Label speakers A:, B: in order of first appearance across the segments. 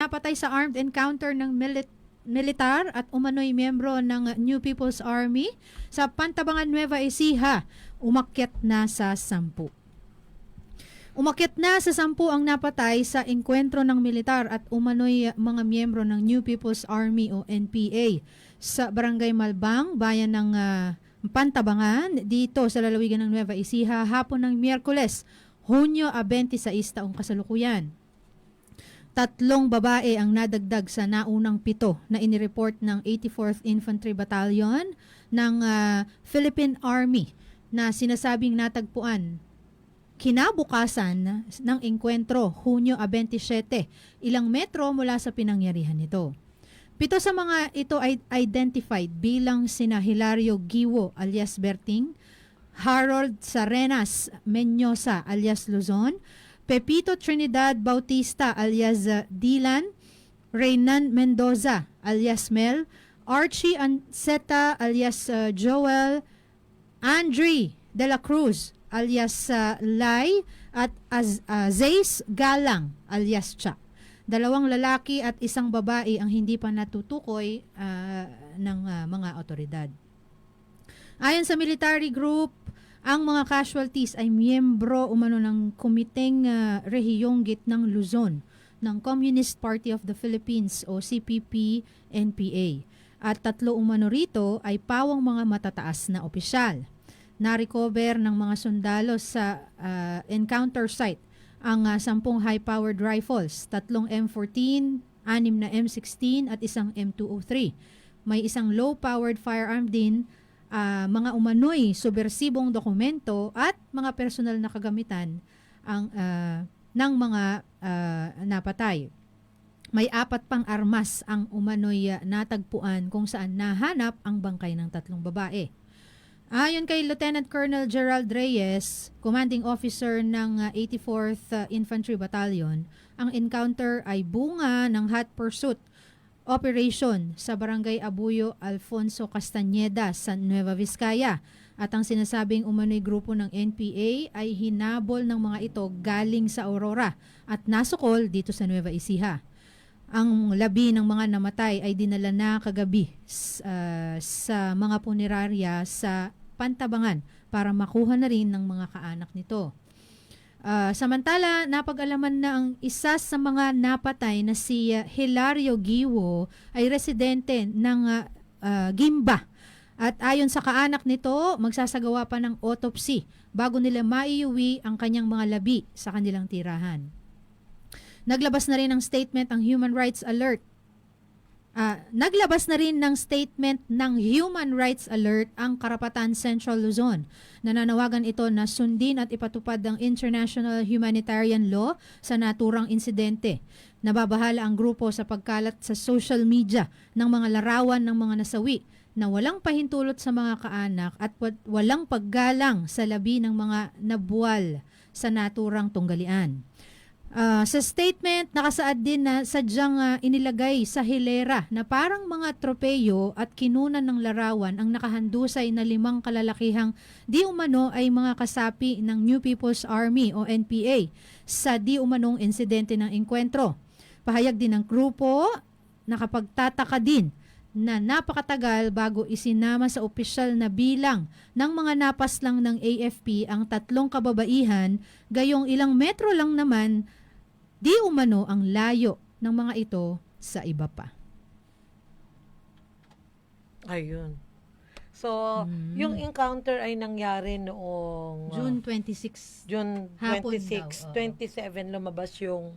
A: napatay sa armed encounter ng milit- militar at umano'y miyembro ng New People's Army sa Pantabangan Nueva Ecija, umakyat na sa sampu. Umakyat na sa sampu ang napatay sa engkwentro ng militar at umano'y mga miyembro ng New People's Army o NPA sa Barangay Malbang, bayan ng ah, Pantabangan, dito sa lalawigan ng Nueva Ecija, hapon ng Miyerkules, Hunyo 26 taong kasalukuyan. Tatlong babae ang nadagdag sa naunang pito na inireport ng 84th Infantry Battalion ng ah, Philippine Army na sinasabing natagpuan kinabukasan ng engkwentro Hunyo 27, ilang metro mula sa pinangyarihan nito. Pito sa mga ito ay identified bilang sina Hilario Giwo alias Berting, Harold Sarenas Menyosa alias Luzon, Pepito Trinidad Bautista alias uh, Dylan, Reynan Mendoza alias Mel, Archie Anseta alias uh, Joel, Andre De La Cruz alias uh, Lai at Az- uh, Zace Galang alias Cha. Dalawang lalaki at isang babae ang hindi pa natutukoy uh, ng uh, mga otoridad. Ayon sa military group, ang mga casualties ay miyembro umano ng Komiteng uh, Rehiyonggit ng Luzon ng Communist Party of the Philippines o CPP-NPA. At tatlo umano rito ay pawang mga matataas na opisyal. Na-recover ng mga sundalo sa uh, encounter site ang uh, sampung high-powered rifles, tatlong M14, anim na M16 at isang M203. May isang low-powered firearm din ah, mga umano'y subversibong dokumento at mga personal na kagamitan ang ah, ng mga ah, napatay. May apat pang armas ang umano'y natagpuan kung saan nahanap ang bangkay ng tatlong babae. Ayon kay Lieutenant Colonel Gerald Reyes, commanding officer ng ah, 84th ah, Infantry Battalion, ang encounter ay bunga ng hot pursuit operation sa Barangay Abuyo Alfonso Castañeda sa Nueva Vizcaya at ang sinasabing umano'y grupo ng NPA ay hinabol ng mga ito galing sa Aurora at nasukol dito sa Nueva Ecija. Ang labi ng mga namatay ay dinala na kagabi ah, sa mga punerarya sa Pantabangan para makuha na rin ng mga kaanak nito. Ah, samantala, napag-alaman na ang isa sa mga napatay na si ah, Hilario Giwo ay residente ng ah, ah, Gimba. At ayon sa kaanak nito, magsasagawa pa ng autopsy bago nila maiuwi ang kanyang mga labi sa kanilang tirahan. Naglabas na rin ng statement ang Human Rights Alert Ah, naglabas na rin ng statement ng Human Rights Alert ang Karapatan Central Luzon. Nananawagan ito na sundin at ipatupad ang international humanitarian law sa naturang insidente. Nababahala ang grupo sa pagkalat sa social media ng mga larawan ng mga nasawi na walang pahintulot sa mga kaanak at wa- walang paggalang sa labi ng mga nabuwal sa naturang tunggalian. Ah, sa statement, nakasaad din na sadyang ah, inilagay sa hilera na parang mga tropeyo at kinunan ng larawan ang nakahandusay na limang kalalakihang di umano ay mga kasapi ng New People's Army o NPA sa di umanong insidente ng engkwentro. Pahayag din ng grupo, nakapagtataka din na napakatagal bago isinama sa opisyal na bilang ng mga napaslang ng AFP ang tatlong kababaihan, gayong ilang metro lang naman di umano ang layo ng mga ito sa iba pa.
B: Ayun. So,
A: Mm.
B: yung encounter ay nangyari noong uh,
A: June 26
B: June
A: Hapon
B: 26,
A: daw, oo.
B: 27 lumabas yung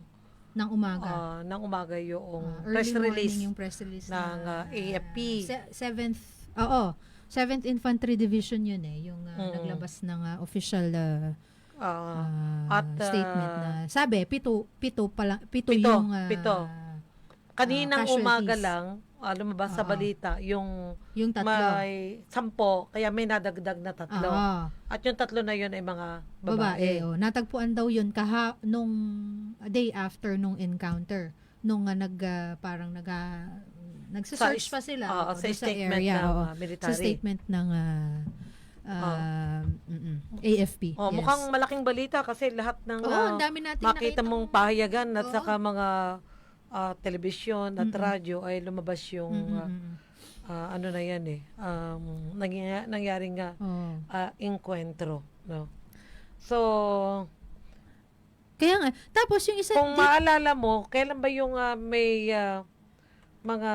A: ng umaga.
B: uh, ng umaga yung
A: Ah,
B: press release
A: yung press release
B: ng uh, AFP.
A: Se- 7th, oo, 7th Infantry Division yun eh, yung ah,
B: Mm.
A: naglabas ng ah, official ah,
B: Ah, at, ah,
A: statement na sabi pito pito pa lang pito,
B: Pito,
A: yung ah,
B: pito. kaninang
A: casualties.
B: umaga lang ah, lumabas sa
A: Oo.
B: balita yung
A: yung tatlo
B: may sampo kaya may nadagdag na tatlo.
A: Oo.
B: At yung tatlo na yun ay mga
A: babae.
B: babae.
A: Oh, natagpuan daw yun kaha nung day after nung encounter. Nung ah, nag ah, parang nag uh, nagse-search
B: Sa-
A: pa sila
B: Oo,
A: oh,
B: sa statement
A: area,
B: ng
A: oo.
B: ah,
A: sa
B: military.
A: statement ng ah, ah, mm-mm, AFP.
B: Oh,
A: yes.
B: mukhang malaking balita kasi lahat ng
A: Oo, ang dami natin
B: makita
A: nakitang-
B: mong pahayagan at
A: Oo.
B: saka mga ah, telebisyon at
A: Mm-mm.
B: radyo ay lumabas yung
A: Mm,
B: ah,
A: mm, mm.
B: ah, ano na yan eh um, nangyari, nangyari nga
A: Oo.
B: ah, encuentro no so
A: Kaya nga, tapos yung isa,
B: kung
A: di-
B: maalala mo kailan ba yung ah, may ah, mga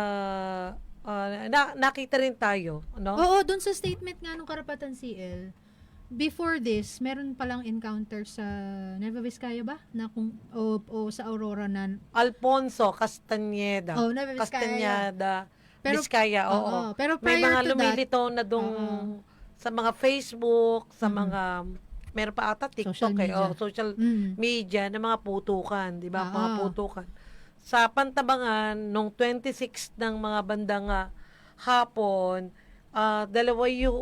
B: ah, na, nakita rin tayo no
A: oo, dun sa statement nga nung Karapatan CL, before this, meron palang encounter sa Nueva Vizcaya ba? Na kung, o, o sa Aurora na,
B: Alfonso Castañeda
A: oh, Nueva Vizcaya.
B: Castañeda
A: Pero-
B: Vizcaya oo,
A: Oo, pero
B: may
A: prior
B: mga
A: to that,
B: lumilitaw na dong
A: Oo.
B: sa mga Facebook sa
A: Mm.
B: mga meron pa ata TikTok
A: Social
B: eh,
A: media.
B: oh, social
A: mm,
B: media na mga putukan, 'di ba? Mga
A: Oo.
B: putukan. Sa Pantabangan nung 26 ng mga bandang ah, hapon, ah, dalawa yung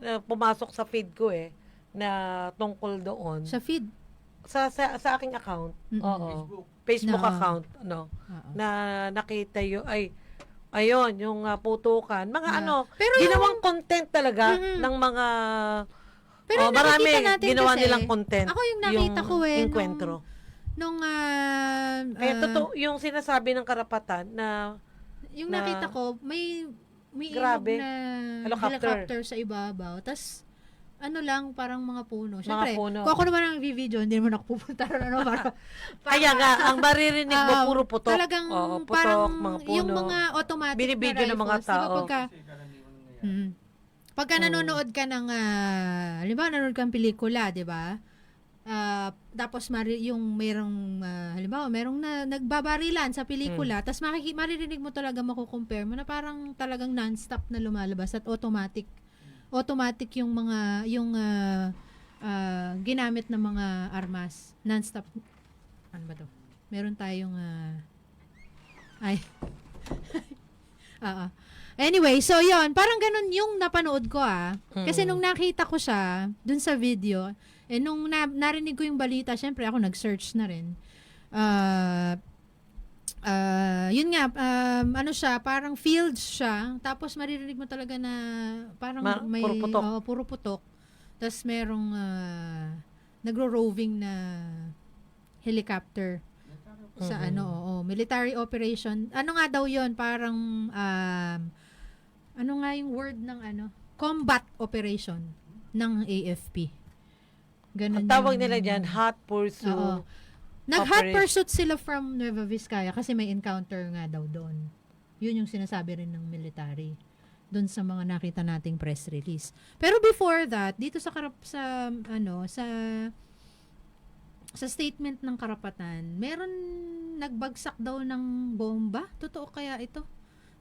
B: ah, pumasok sa feed ko eh na tungkol doon.
A: sa feed.
B: Sa sa, sa aking account.
A: Mm-mm.
B: Oo. Facebook
A: Na-
B: account, no. Na nakita yung ay ayun, yung ah, putukan. Mga
A: Yeah.
B: ano,
A: Pero
B: ginawang content talaga
A: Mm-mm.
B: ng mga
A: Pero
B: oh,
A: yung
B: marami
A: natin
B: ginawa
A: kasi,
B: nilang content.
A: Ako yung nakita ko eh,
B: encuentro.
A: Nung, ah,
B: Kaya
A: ah,
B: totoo, yung sinasabi ng karapatan na
A: yung
B: na-
A: nakita ko, may, may
B: Grabe.
A: ilog na
B: Helicopter.
A: helicopter sa ibabaw. Tapos, ano lang, parang mga puno. Siyempre,
B: puno.
A: kung ako naman ang video, hindi naman ako pupunta ron. Ano, para,
B: kaya nga, ang maririnig mo
A: Ah,
B: puro putok.
A: Talagang
B: Oo, putok,
A: parang
B: mga puno.
A: yung mga automatic
B: Binibidyo
A: na
B: ng mga
A: rifles, di ba
B: tao.
A: pagka, Mm. Pagka
B: Oo.
A: nanonood ka ng, uh, halimbawa nanonood ka ng pelikula, di ba? Ah, tapos mari, yung merong, ah, halimbawa, merong na, nagbabarilan sa pelikula,
B: Hmm.
A: tapos makiki, maririnig mo talaga, makukompare mo na parang talagang non-stop na lumalabas at automatic. Automatic yung mga, yung ah, ah, ginamit ng mga armas. Non-stop. Ano ba to? Meron tayong, ah, ay, Oo. Anyway, so yon parang ganun yung napanood ko ah. Kasi nung nakita ko siya dun sa video, eh nung na, narinig ko yung balita, syempre ako nag-search na rin. Ah, ah, yun nga, um, ano siya, parang fields siya. Tapos maririnig mo talaga na parang
B: Ma-
A: may
B: puro putok.
A: oo, puro putok. Tapos merong ah, nagro-roving na helicopter sa ano, oo, military operation. Ano nga daw 'yon? Parang um, ano nga yung word ng ano? Combat operation ng AFP. Ganun
B: Ang tawag
A: yung-
B: nila dyan, hot pursuit.
A: Oo. Nag-hot pursuit sila from Nueva Vizcaya kasi may encounter nga daw doon. Yun yung sinasabi rin ng military doon sa mga nakita nating press release. Pero before that, dito sa karap sa ano, sa sa statement ng karapatan, meron nagbagsak daw ng bomba. Totoo kaya ito?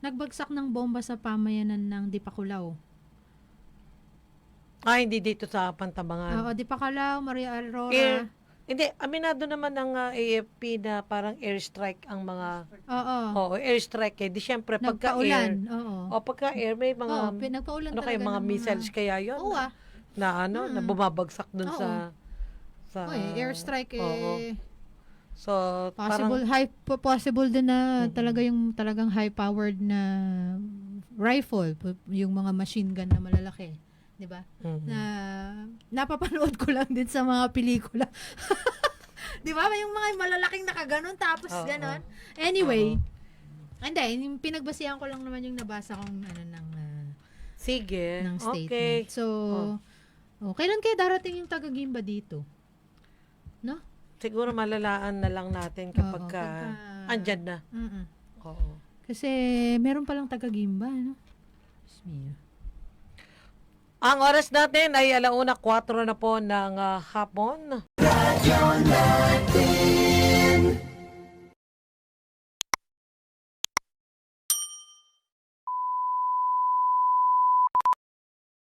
A: Nagbagsak ng bomba sa pamayanan ng Dipakulaw.
B: Ah, hindi dito sa Pantabangan.
A: Oo, Dipakulaw, Maria Aurora.
B: Air, hindi, aminado naman ng ah, AFP na parang airstrike ang mga,
A: Oo.
B: oo, airstrike eh. Di syempre, pagka air,
A: Nagpaulan. Oo.
B: o pagka air, may mga,
A: Oo, pinagpaulan
B: ano kaya,
A: talaga
B: mga
A: ng
B: missiles kaya yon
A: Oo ah.
B: na ano, na
A: Mm.
B: bumabagsak dun
A: Oo.
B: sa, sa,
A: Oy, airstrike eh.
B: oo. So,
A: Possible high po- possible din na
B: Mhm.
A: talaga yung talagang high powered na rifle, yung mga machine gun na malalaki, 'di ba?
B: parang, mhm.
A: Na napapanood ko lang din sa mga pelikula. 'Di ba? Yung mga malalaking nakaganon tapos
B: Oo.
A: ganon. Anyway, hindi, yung pinagbasihan ko lang naman yung nabasa kong ano ng ah,
B: sige,
A: ng statement.
B: okay.
A: So, oh, kailan kaya darating yung taga-Gimba dito?
B: Siguro malalaan na lang natin kapag
A: Oo,
B: ka,
A: pagka-
B: andyan na.
A: Mm-mm.
B: Oo.
A: Kasi meron palang taga-Gimba, no? Diyos mio.
B: Ang oras natin ay alauna 4 na po ng ah, hapon.